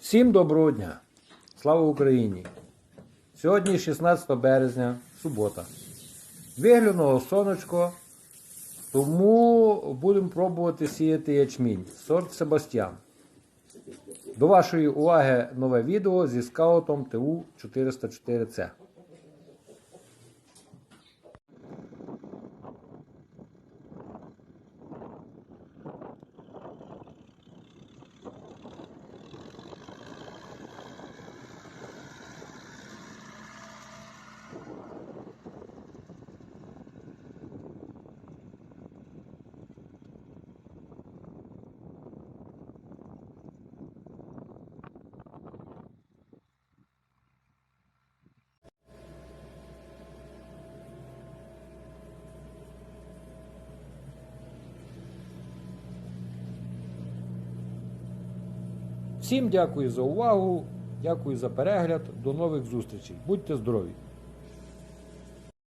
Всім доброго дня! Слава Україні! Сьогодні 16 березня, субота. Виглянуло сонечко, тому будемо пробувати сіяти ячмінь. Сорт Себастьян. До вашої уваги нове відео зі скаутом ТУ 404C. Всім дякую за увагу, дякую за перегляд. До нових зустрічей. Будьте здорові!